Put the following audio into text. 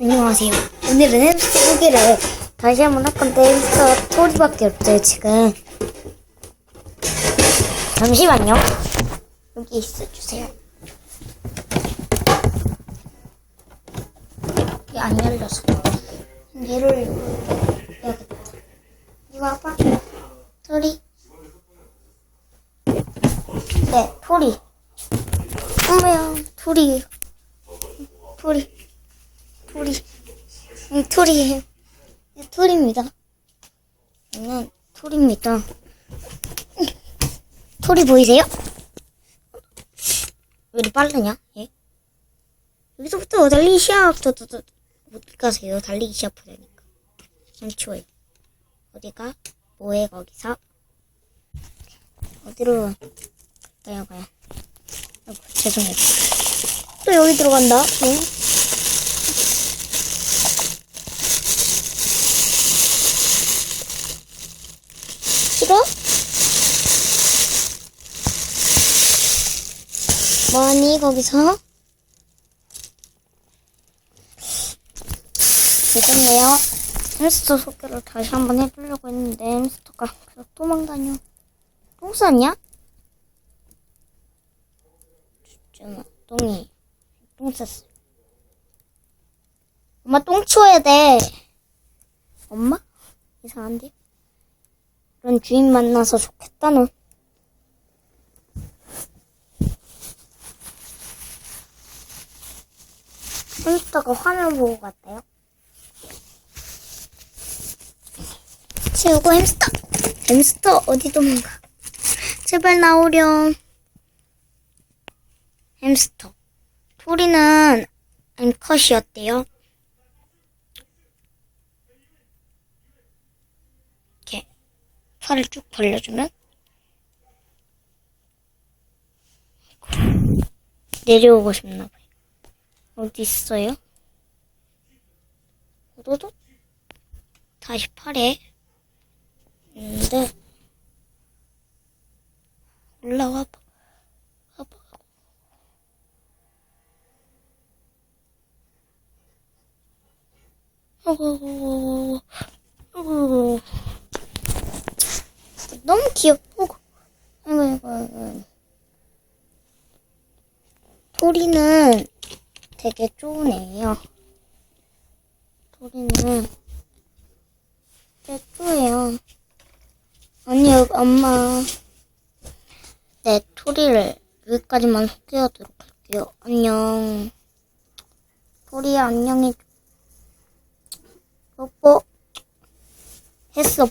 안녕하세요. 오늘은 햄스터 소개를 다시 한번 할 건데 햄스터 토리밖에 없어요 지금. 잠시만요. 여기 있어 주세요. 이게 안 열려서 얘를 여야겠다. 이거 아빠 토리. 네 토리. 어머야 토리. 토리. 토리. 응, 토리예요. 네, 토리입니다. 저는 토리입니다. 토리 보이세요? 왜 이리 빠르냐? 예? 여기서부터 달리기 시작. 저, 저, 저, 어디 가세요? 달리기 시작하자니까. 잠시만요. 어디가? 뭐해, 거기서? 어디로 가요, 가요? 아이고, 죄송해요. 또 여기 들어간다. 응? 싫어? 뭐하니 거기서? 죄송해요. 햄스터 소개를 다시 한번 해보려고 했는데 햄스터가 계속 도망다녀. 똥 쌌냐? 진짜 똥이 똥 쌌어. 엄마 똥 치워야 돼. 엄마? 이상한데? 그런 주인 만나서 좋겠다, 너. 햄스터가 화면 보고 갔대요. 채우고 햄스터! 햄스터, 어디 도망가? 제발 나오렴. 햄스터. 토리는 암컷이었대요. 이렇게 팔을 쭉 벌려주면 내려오고 싶나 봐요. 어디 있어요? 오도도 다시 팔에 있는데 올라와 봐. 와봐. 어구, 어 너무 귀엽고, 아이고, 아이고, 아이고. 토리는 되게 좋은 애예요. 토리는 되게 좋아요. 아니, 엄마. 네, 토리를 여기까지만 소개하도록 할게요. 안녕. 토리야, 안녕히. 뽀뽀. 했어.